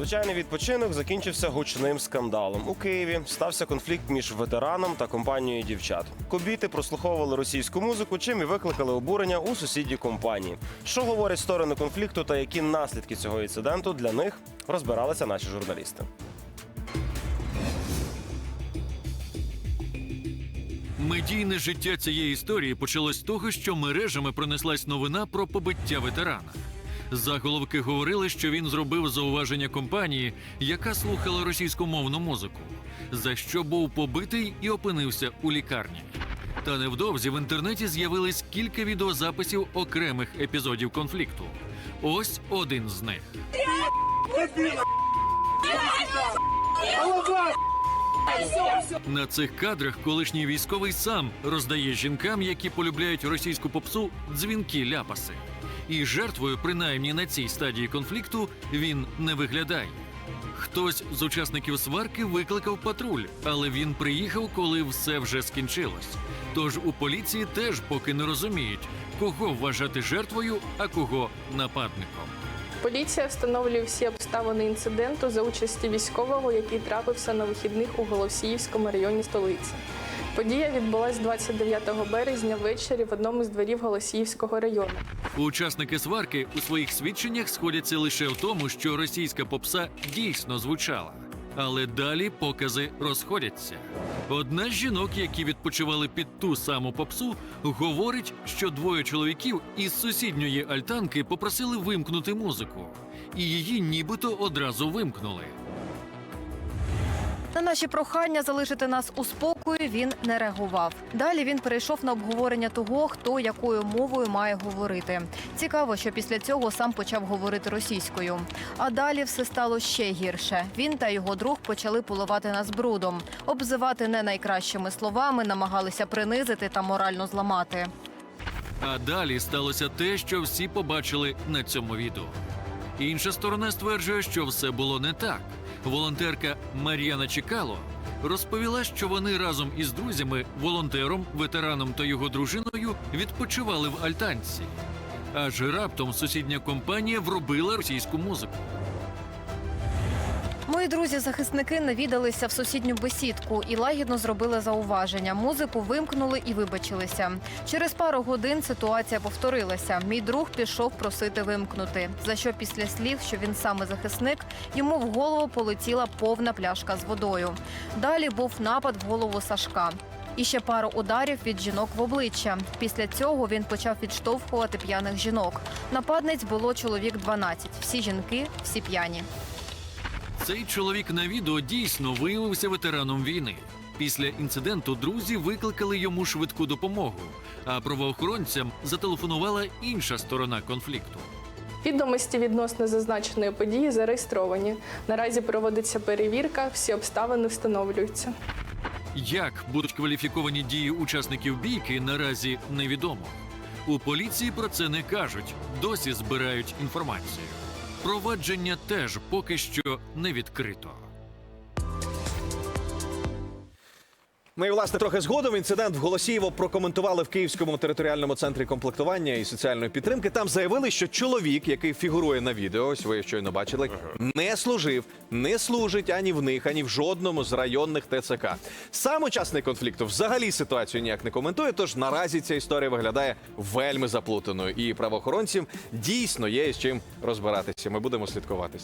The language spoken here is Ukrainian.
Звичайний відпочинок закінчився гучним скандалом. У Києві стався конфлікт між ветераном та компанією дівчат. Кобіти прослуховували російську музику, чим і викликали обурення у сусідній компанії. Що говорять сторони конфлікту та які наслідки цього інциденту для них розбиралися наші журналісти. Медійне життя цієї історії почалось з того, що мережами пронеслась новина про побиття ветерана. Заголовки говорили, що він зробив зауваження компанії, яка слухала російськомовну музику, за що був побитий і опинився у лікарні. Та невдовзі в інтернеті з'явились кілька відеозаписів окремих епізодів конфлікту. Ось один з них. На цих кадрах колишній військовий сам роздає жінкам, які полюбляють російську попсу, дзвінки ляпаси. І жертвою, принаймні на цій стадії конфлікту, він не виглядає. Хтось з учасників сварки викликав патруль, але він приїхав, коли все вже скінчилось. Тож у поліції теж поки не розуміють, кого вважати жертвою, а кого нападником. Поліція встановлює всі обставини інциденту за участі військового, який трапився на вихідних у Голосіївському районі столиці. Подія відбулась 29 березня ввечері в одному з дворів Голосіївського району. Учасники сварки у своїх свідченнях сходяться лише в тому, що російська попса дійсно звучала. Але далі покази розходяться. Одна з жінок, які відпочивали під ту саму попсу, говорить, що двоє чоловіків із сусідньої альтанки попросили вимкнути музику, і її нібито одразу вимкнули. На наші прохання залишити нас у спокої він не реагував. Далі він перейшов на обговорення того, хто якою мовою має говорити. Цікаво, що після цього сам почав говорити російською. А далі все стало ще гірше. Він та його друг почали поливати нас брудом, обзивати не найкращими словами, намагалися принизити та морально зламати. А далі сталося те, що всі побачили на цьому відео. Інша сторона стверджує, що все було не так. Волонтерка Мар'яна Чекало розповіла, що вони разом із друзями, волонтером, ветераном та його дружиною відпочивали в альтанці. Аж раптом сусідня компанія вробила російську музику. Мої друзі-захисники навідалися в сусідню бесідку і лагідно зробили зауваження. Музику вимкнули і вибачилися. Через пару годин ситуація повторилася. Мій друг пішов просити вимкнути. За що після слів, що він саме захисник, йому в голову полетіла повна пляшка з водою. Далі був напад в голову Сашка. І ще пару ударів від жінок в обличчя. Після цього він почав відштовхувати п'яних жінок. Нападниць було чоловік 12. Всі жінки, всі п'яні. Цей чоловік на відео дійсно виявився ветераном війни. Після інциденту друзі викликали йому швидку допомогу, а правоохоронцям зателефонувала інша сторона конфлікту. Відомості відносно зазначеної події зареєстровані. Наразі проводиться перевірка, всі обставини встановлюються. Як будуть кваліфіковані дії учасників бійки, наразі невідомо. У поліції про це не кажуть, досі збирають інформацію. Провадження теж поки що не відкрито. Ну і власне трохи згодом інцидент в Голосіїво прокоментували в Київському територіальному центрі комплектування і соціальної підтримки. Там заявили, що чоловік, який фігурує на відео, ось ви щойно бачили, не служив, не служить ані в них, ані в жодному з районних ТЦК. Сам учасник конфлікту взагалі ситуацію ніяк не коментує. Тож наразі ця історія виглядає вельми заплутаною, і правоохоронцям дійсно є з чим розбиратися. Ми будемо слідкувати.